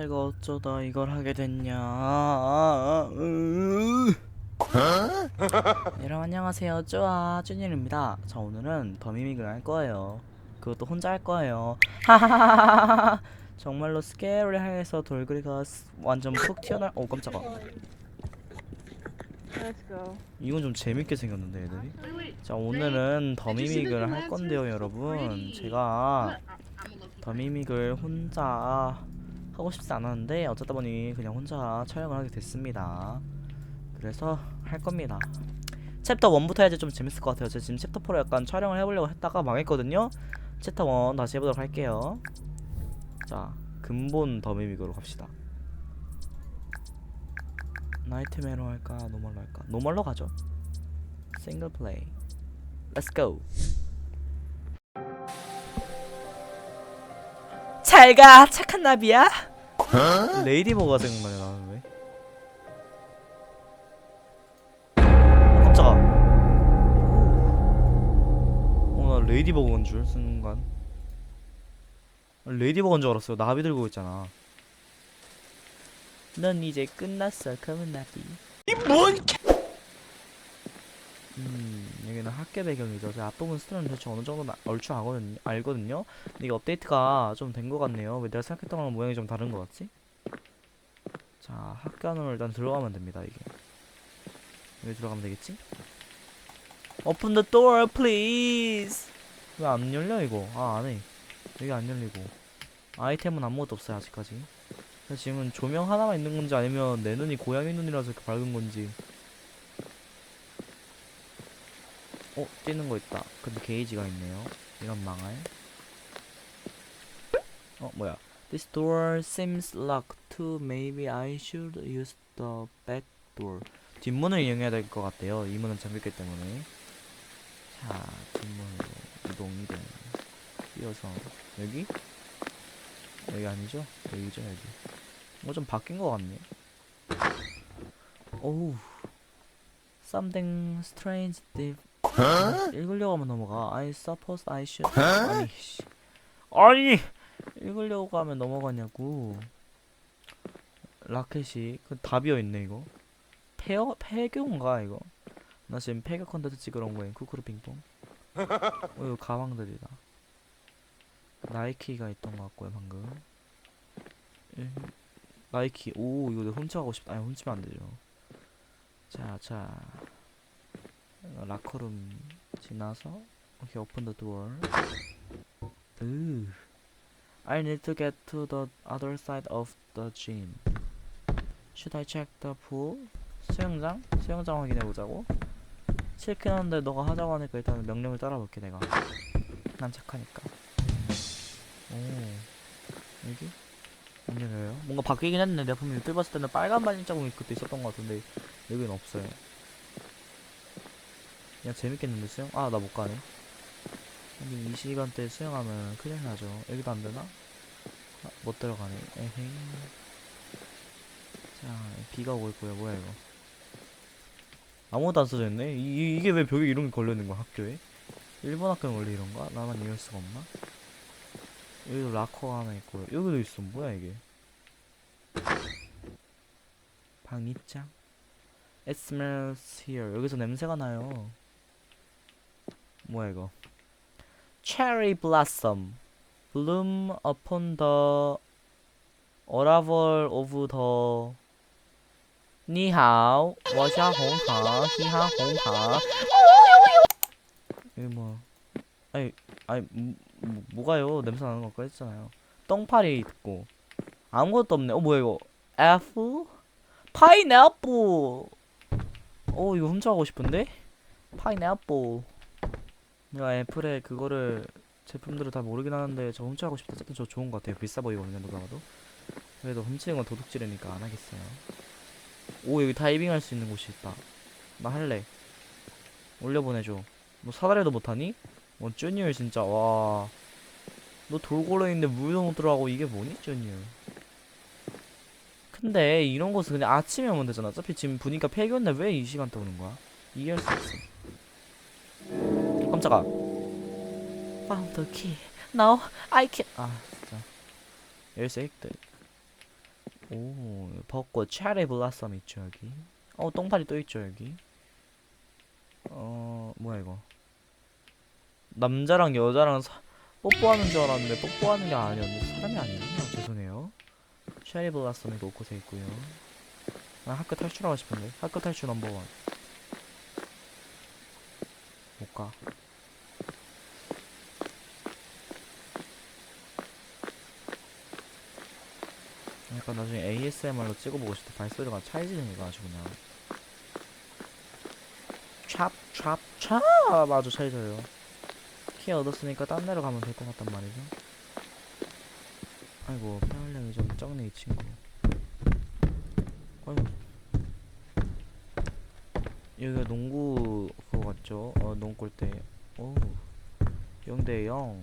내가 어쩌다 이걸 하게 됐냐? 으. 여러분 안녕하세요. 쪼아 쭈니입니다. 자 오늘은 더미믹을 할 거예요. 그것도 혼자 할 거예요. 하하하하하 정말로 스케리해서 돌그리가 스- 완전 푹 튀어날 오 깜짝아. Let's go. 이건 좀 재밌게 생겼는데 애들이? 자 오늘은 더미믹을 할 건데요 여러분. 제가 더미믹을 혼자 하고 싶지 않았는데 어쩌다 보니 그냥 혼자 촬영을 하게 됐습니다. 그래서 할 겁니다. 챕터 1부터 해야지 좀 재밌을 것 같아요. 제가 지금 챕터 4로 약간 촬영을 해보려고 했다가 망했거든요. 챕터 1 다시 해보도록 할게요. 자 근본 더미믹으로 갑시다. 나이트메로 할까? 노멀로 할까? 노멀로 가죠. 싱글 플레이 렛츠 고 잘가. 착한 나비야 레이디버가 생각나네 나는 왜? 어, 깜짝아. 어나 레이디버거인 줄 순간. 레이디버거인 줄 알았어요. 나비 들고 있잖아. 넌 이제 끝났어 검은 나비 음, 여기는 학교 배경이죠. 제 앞부분 스토리는 대충 어느 정도는 얼추 알거든요. 알거든요. 근데 이게 업데이트가 좀 된 것 같네요. 왜 내가 생각했던 거랑 모양이 좀 다른 것 같지? 자, 학교 안으로 일단 들어가면 됩니다, 이게. 여기 들어가면 되겠지? Open the door, please! 왜 안 열려, 이거? 아, 안 해. 여기 안 열리고. 아이템은 아무것도 없어요, 아직까지. 지금은 조명 하나만 있는 건지 아니면 내 눈이 고양이 눈이라서 이렇게 밝은 건지. 어, 뛰는 거 있다. 근데 게이지가 있네요. 이런 망할. 어, 뭐야. This door seems locked. Maybe I should use the back door. 뒷문을 이용해야 될 것 같대요. 이 문은 잠겼기 때문에. 자, 뒷문으로 이동, 이동. 뛰어서. 여기? 여기 아니죠? 여기죠, 여기. 뭐 좀 바뀐 것 같네. 오우. Something strange 읽으려고 하면 넘어가. I suppose I should. 아니, 씨. 아니, 읽으려고 하면 넘어가냐고. 라켓이 그다 비어 있네 이거. 폐어 폐교인가 이거? 나 지금 폐교 컨텐츠 찍으러 온 거야. 쿠쿠루 핑퐁. 어 이거 가방들이다. 나이키가 있던 것 같고요 방금. 음, 나이키. 오 이거 내가 훔쳐가고 싶다. 아니 훔치면 안 되죠. 자 자. 어, 라커룸 지나서 오케이 오픈 더 도어 으. I need to get to the other side of the gym. Should I check the pool? 수영장? 수영장 확인해 보자고. 싫긴 한데 너가 하자고 하니까 일단 명령을 따라볼게 내가. 난 착하니까. 오. 여기? 안 열려요? 뭔가 바뀌긴 했네. 내가 분명 유튜브 봤을 때는 빨간 자국이 그때 있었던 것 같은데 여긴 없어요 그냥 재밌겠는데 수영? 아 나 못 가네. 이 시간대 수영하면 큰일 나죠. 여기도 안 되나? 아, 못 들어가네. 에헤이. 자 비가 오고 있고요. 뭐야 이거? 아무것도 안 써져 있네? 이, 이- 이 게 왜 벽에 이런 게 걸려있는 거야 학교에? 일본 학교는 원래 이런가? 나만 이럴 수가 없나? 여기도 락커가 하나 있고요. 여기도 있어. 뭐야 이게? 방 입장 It smells here. 여기서 냄새가 나요 뭐야 이거 Cherry blossom bloom upon the arrival of the 你好我是红糖嘻哈红糖 이게 뭐 아니 아니 뭐, 뭐, 뭐가요 냄새 나는 거 아까 했잖아요 똥파리 있고 아무것도 없네 어 뭐야 이거 F 파인애플 어 이거 훔쳐가고 싶은데 파인애플 내가 애플의 그거를 제품들을 다 모르긴 하는데 저 훔쳐가고 싶다 어쨌든 저 좋은 것 같아요. 비싸 보이거든요 누가 봐도. 그래도 훔치는 건 도둑질이니까 안 하겠어요. 오 여기 다이빙 할 수 있는 곳이 있다. 나 할래. 올려보내줘. 너 사다리도 못하니? 어 쭈니얼 진짜 와 너 돌고래 있는데 물도 못 들어가고 이게 뭐니 쭈니얼? 근데 이런 곳은 그냥 아침에 오면 되잖아. 어차피 지금 보니까 폐교인데 왜 이 시간대 오는 거야? 이해할 수 없어 깜짝아 Found the key. Now I can 아 진짜. 열쇠 획득 오 벚꽃 체리 블라썸 있죠 여기? 어 똥파리 또 있죠 여기? 어 뭐야 이거? 남자랑 여자랑 사, 뽀뽀하는 줄 알았는데 뽀뽀하는 게 아니었는데 사람이 아니구나? 죄송해요. 체리 블라썸이 곳곳에 있고요. 나 학교 탈출하고 싶은데. 학교 탈출 넘버원. 못 가 약간 나중에 ASMR로 찍어보고 싶다. 발소리가 찰지는 거 아주 그냥. 찹 찹 찹! 아주 찰져요. 키 얻었으니까 딴 데로 가면 될 것 같단 말이죠. 아이고 폐활량이 좀 적네 이 친구. 아이고 여기가 농구 그거 같죠? 어 농골대 오 0대 0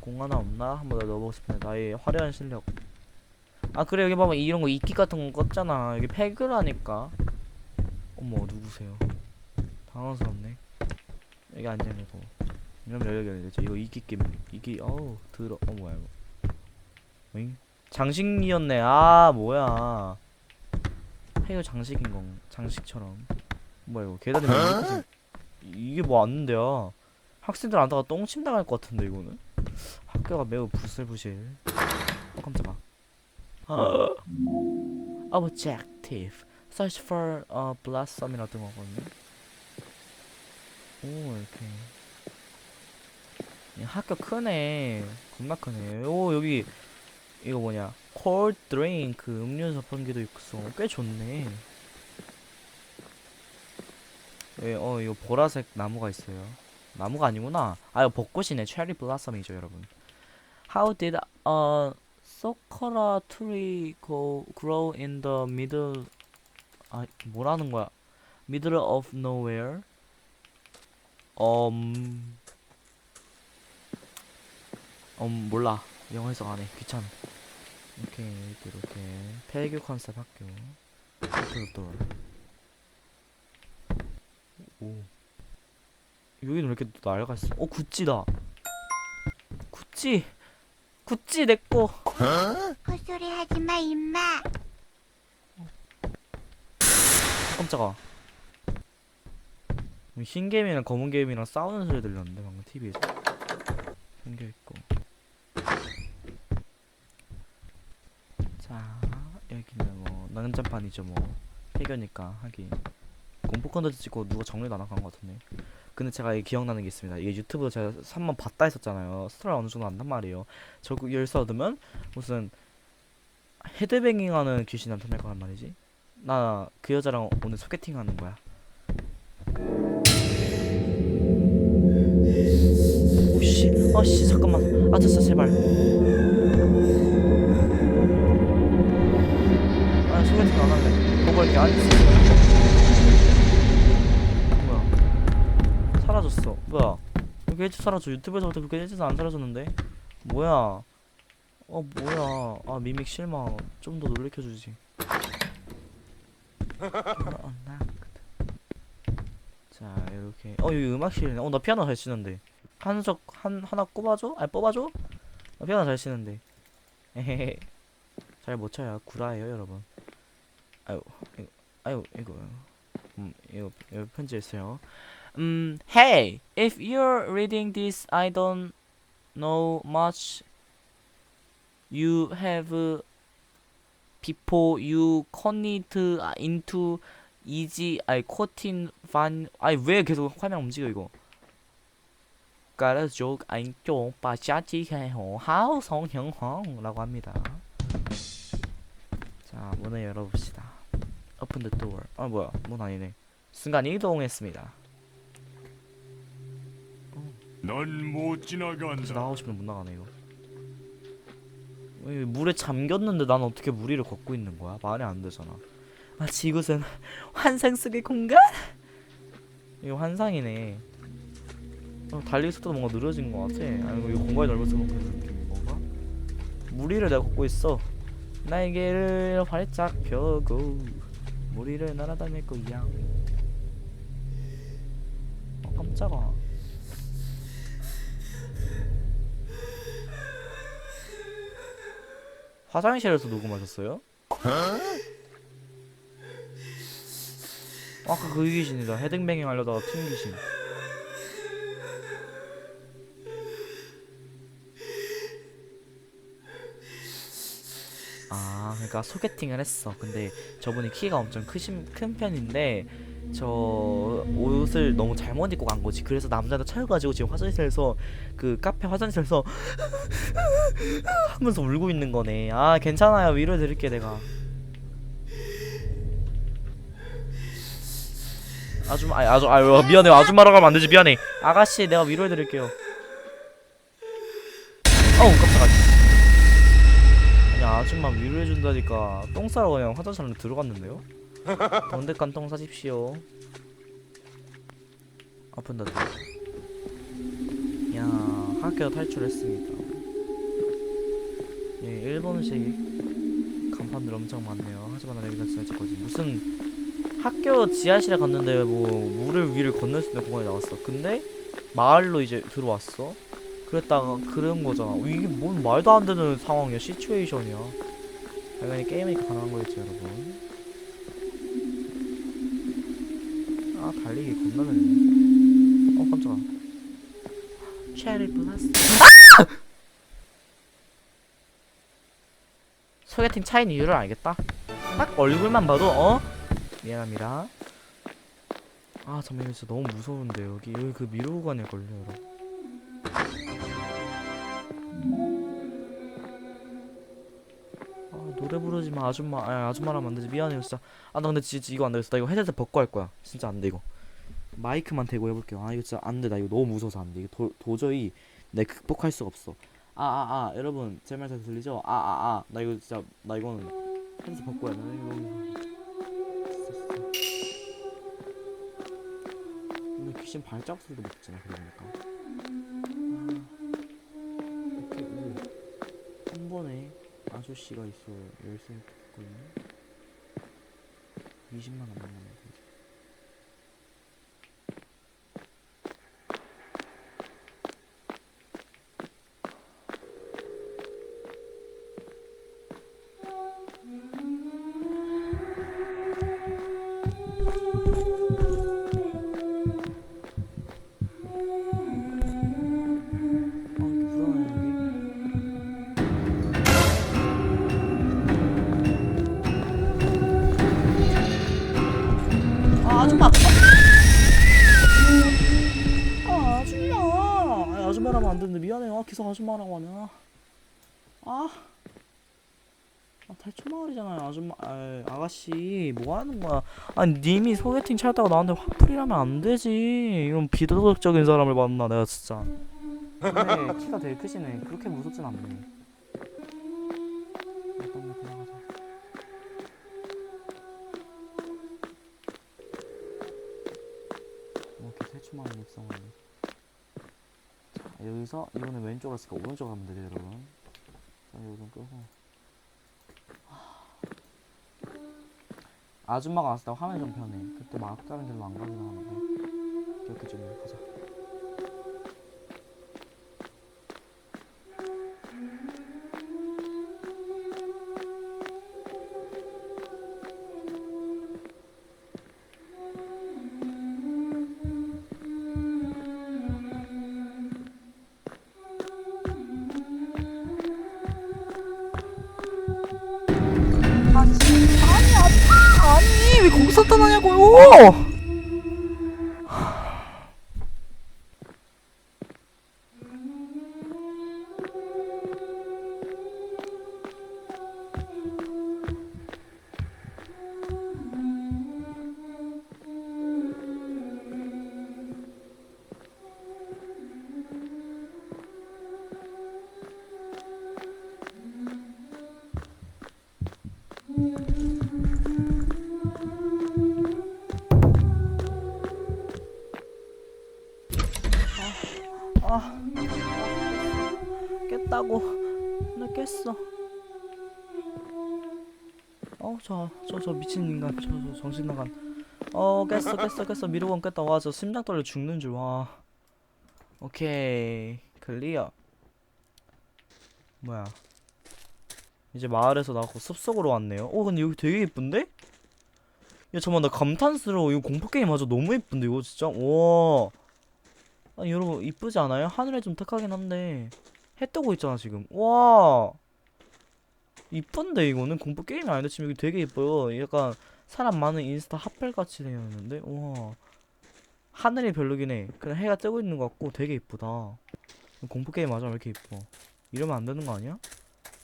공 하나 없나? 한번 더 넣어보고 싶네 나의 화려한 실력 아 그래 여기 봐봐. 이런 거 이끼 같은 거 껐잖아. 여기 패그라니까. 어머 누구세요? 당황스럽네. 여기 앉아내고 이러면 여기 되죠 이거 이끼 게임 이끼 어우 들어. 어 뭐야 이거. 잉? 장식이었네. 아 뭐야. 해요 장식인 건 장식처럼. 뭐야 이거. 계단에 뭐 이렇게 이게 뭐 왔는데요? 학생들 안다가 똥침 당할 것 같은데 이거는? 학교가 매우 부슬부실. 어 깜짝아 objective search for a blossom이라던 거거든요 오 이렇게. 이 학교 크네. 겁나 크네. 오 여기 이거 뭐냐? Cold drink. 음료 자판기도 있어. 꽤 좋네. 예, 어 이거 보라색 나무가 있어요. 나무가 아니구나. 아 이거 벚꽃이네. 체리 블라썸이죠 여러분. How did a sakura tree go, grow in the middle 아 뭐라는 거야? middle of nowhere. um 음 몰라. 영어 해석 안해. 귀찮아. 이렇게 이렇게 폐교 컨셉 학교. door 오. 여기는 왜 이렇게 있어? 어 구찌다. 구찌 구찌 내꺼 헛소리 하지 마, 임마. 깜짝아. 흰 개미랑 검은 개미랑 싸우는 소리 들렸는데 방금 TV에서. 생겨있고. 자 여기는 뭐 난장판이죠 뭐. 해결니까 하긴 공포 컨텐츠 찍고 누가 정리도 안 하고 간것 같은데 근데 제가 기억나는 게 있습니다 이게 유튜브 제가 3번 봤다 했었잖아요 스토리 어느 정도 안단 말이에요 저거 열쇠 얻으면 무슨 헤드뱅잉 하는 귀신이 나타날 거란 말이지 나 그 여자랑 오늘 소개팅 하는 거야. 오씨, 어씨 잠깐만. 아 됐어 제발. 뭐야? 이렇게 일찍 사라져. 유튜브에서부터 그렇게 일찍 안 사라졌는데? 뭐야? 어 뭐야? 아 미믹 실망. 좀 더 놀래켜주지. 자 이렇게 어 여기 음악실이네 어나 피아노 잘 치는데 한석 한 하나 꼽아줘? 아니 뽑아줘? 나 피아노 잘 치는데 에헤헤 잘못 쳐요 구라예요 여러분 아유 이거 아유 이거 음 이거 이거 편지했어요 음 Hey if you're reading this I don't know much you have before you commit into easy 아이 코틴 반 아이 왜 계속 화면 움직여 이거? 까르족 안쪽 빠샤지해호 하우성형홍라고 합니다. 자 문을 열어봅시다. 오픈 더 도어 아 뭐야? 문 아니네. 순간 이동했습니다 넌 못 지나간다. 나가고 싶으면 못 나가네 이거 왜 물에 잠겼는데 난 어떻게 물 위를 걷고 있는 거야? 말이 안 되잖아 마치 이곳은 환상 속의 공간? 이거 환상이네 어, 달리기 속도도 뭔가 느려진 것 같아 아니고 이 공간이 넓어서 그런 느낌인 건가? 물 위를 내가 걷고 있어 날개를 활짝 펴고 물 위를 날아다닐 거야 어 깜짝아 화장실에서 녹음하셨어요? 아까 그 귀신이다. 헤딩뱅잉 하려다가 튄 귀신. 아, 그러니까 소개팅을 했어. 근데 저분이 키가 엄청 크신 큰 편인데 저 옷을 너무 잘못 입고 간 거지. 그래서 남자도 차여가지고 지금 화장실에서 그 카페 화장실에서 하면서 울고 있는 거네. 아, 괜찮아요. 위로해 드릴게 내가. 아줌 아 아주 아유 미안해요. 아줌마라고 하면 안 되지. 미안해. 아가씨 내가 위로해 드릴게요. 어우 깜짝아. 아니 아줌마 위로해 준다니까 똥 싸러 그냥 화장실 안에 들어갔는데요? Don대간 똥 사십시오. 아픈다. 야 학교 탈출했습니다. 예, 일본식 간판들 엄청 많네요. 하지만 나 여기가 진짜 거지. 무슨 학교 지하실에 갔는데 뭐 물을 위를 건널 수 있는 공간이 나왔어. 근데 마을로 이제 들어왔어. 그랬다가 그런 거잖아. 이게 뭔 말도 안 되는 상황이야. 시츄에이션이야. 당연히 게임이니까 가능한 거겠지, 여러분. 아, 달리기 겁나 느리네. 어, 깜짝아. 체리 플러스. 아! 소개팅 차인 이유를 알겠다. 딱 얼굴만 봐도 어? 미안합니다. 아 잠깐만 진짜 너무 무서운데 여기 여기 그 미로구간에 걸려 여 노래 부르지 마. 아줌마 아 아줌마라면 안 되지. 미안해요 진짜. 아 나 근데 진짜 이거 안 되겠어. 나 이거 헤드셋 벗고 할 거야. 진짜 안 돼 이거. 마이크만 대고 해볼게요. 아 이거 진짜 안 돼. 나 이거 너무 무서워서 안 돼. 이거 도, 도저히 내가 극복할 수가 없어. 아아 아. 여러분 제 말 잘 들리죠? 아 아 아. 나 이거 진짜 나 이거는 헤드셋 벗고 해야 돼. 나 이거 근데 귀신 발자국 소리도 먹잖아 그러니까. 아, 이렇게 오 한 번에 아저씨가 있어 열심히 했거든요. 20만 원 남았는 아 아줌마. 아 아줌마. 아 아줌마라면 안 되는데 미안해요. 아, 계속 아줌마라고 하냐. 아. 아, 탈출 마을이잖아요 아줌마. 아, 아가씨 뭐 하는 거야? 아니 님이 소개팅 찾다가 나한테 화풀이라면 안 되지. 이런 비도덕적인 사람을 만나 내가 진짜. 근데 키가 되게 크시네. 그렇게 무섭진 않네 성하네 자 여기서 이거는 왼쪽으로 했으니까 오른쪽으로 가면 되죠 여러분. 자 이거 좀 끄고. 아줌마가 왔을 때 화면이 좀 편해. 그때 막다른 길로 안 가긴 하는데. 이렇게 좀 가자. 떠나냐고요? 저, 미친 인간, 저, 저 정신 나간. 어, 깼어, 깼어, 깼어. 미루건 깼다. 와, 저 심장 떨려 죽는 줄. 와. 오케이, 클리어. 뭐야? 이제 마을에서 나가고 숲속으로 왔네요. 어 근데 여기 되게 예쁜데? 야 잠깐만 나 감탄스러워. 이거 공포 게임 맞아 너무 예쁜데 이거 진짜. 와. 아니 여러분 이쁘지 않아요? 하늘에 좀 탁하긴 한데 해 뜨고 있잖아 지금. 와. 이쁜데 이거는 공포 게임이 아닌데 지금 여기 되게 예뻐요. 약간 사람 많은 인스타 핫플 같이 되어 있는데 와. 하늘이 별로긴 해. 그냥 해가 뜨고 있는 것 같고 되게 이쁘다. 공포 게임 맞아 왜 이렇게 이뻐? 이러면 안 되는 거 아니야?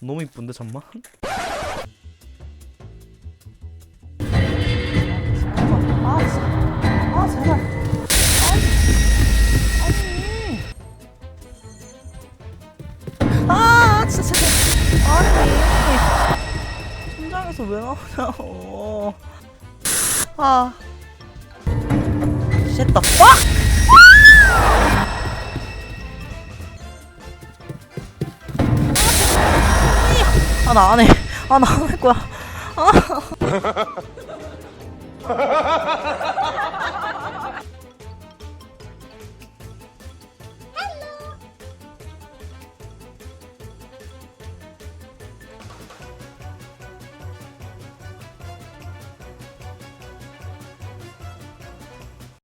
너무 이쁜데 잠만. 아, 아니. 천장에서 왜 나오냐고. 아. The fuck! 아, 나 안 해. 아, 나 안 할 거야. 아.